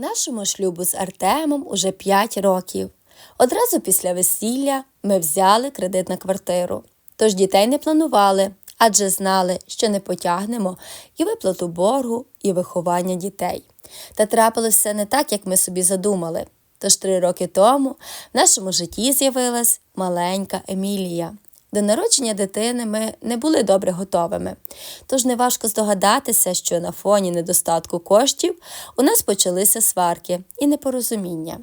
Нашому шлюбу з Артемом уже 5 років. Одразу після весілля ми взяли кредит на квартиру. Тож дітей не планували, адже знали, що не потягнемо і виплату боргу, і виховання дітей. Та трапилося не так, як ми собі задумали. Тож три роки тому в нашому житті з'явилась маленька Емілія. До народження дитини ми не були добре готовими, тож неважко здогадатися, що на фоні недостатку коштів у нас почалися сварки і непорозуміння.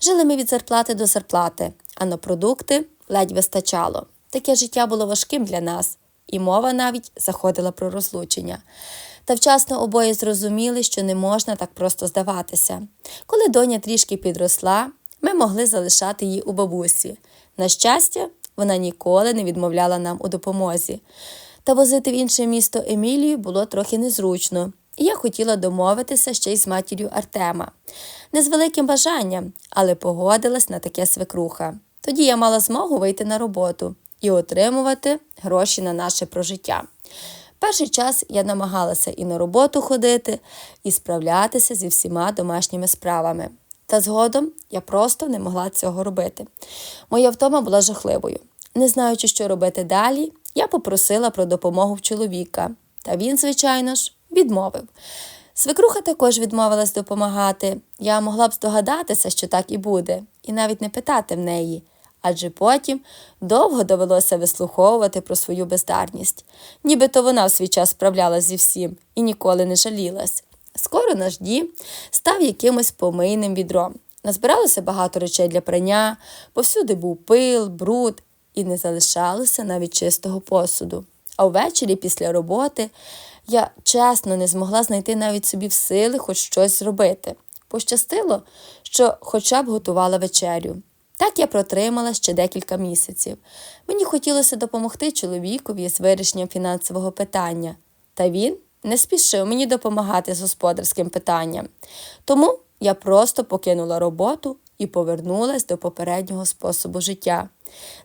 Жили ми від зарплати до зарплати, а на продукти ледь вистачало. Таке життя було важким для нас, і мова навіть заходила про розлучення. Та вчасно обоє зрозуміли, що не можна так просто здаватися. Коли доня трішки підросла, ми могли залишати її у бабусі. На щастя, вона ніколи не відмовляла нам у допомозі. Та возити в інше місто Емілію було трохи незручно, і я хотіла домовитися ще й з матір'ю Артема. Не з великим бажанням, але погодилась на таке свекруха. Тоді я мала змогу вийти на роботу і отримувати гроші на наше прожиття. Перший час я намагалася і на роботу ходити, і справлятися зі всіма домашніми справами. Та згодом я просто не могла цього робити. Моя втома була жахливою. Не знаючи, що робити далі, я попросила про допомогу в чоловіка, та він, звичайно ж, відмовив. Свекруха також відмовилась допомагати. Я могла б здогадатися, що так і буде, і навіть не питати в неї, адже потім довго довелося вислуховувати про свою бездарність, нібито вона в свій час справлялась зі всім і ніколи не жалілась. Скоро наш дім став якимось помийним відром. Назбиралося багато речей для прання, повсюди був пил, бруд, і не залишалося навіть чистого посуду. А ввечері після роботи я чесно не змогла знайти навіть собі в сили хоч щось зробити. Пощастило, що хоча б готувала вечерю. Так я протримала ще декілька місяців. Мені хотілося допомогти чоловікові з вирішенням фінансового питання, та він не спішив мені допомагати з господарським питанням. Тому я просто покинула роботу і повернулась до попереднього способу життя.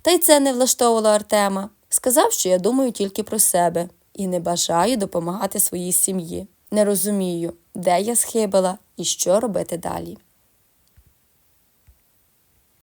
Та й це не влаштовувало Артема. Сказав, що я думаю тільки про себе і не бажаю допомагати своїй сім'ї. Не розумію, де я схибила і що робити далі.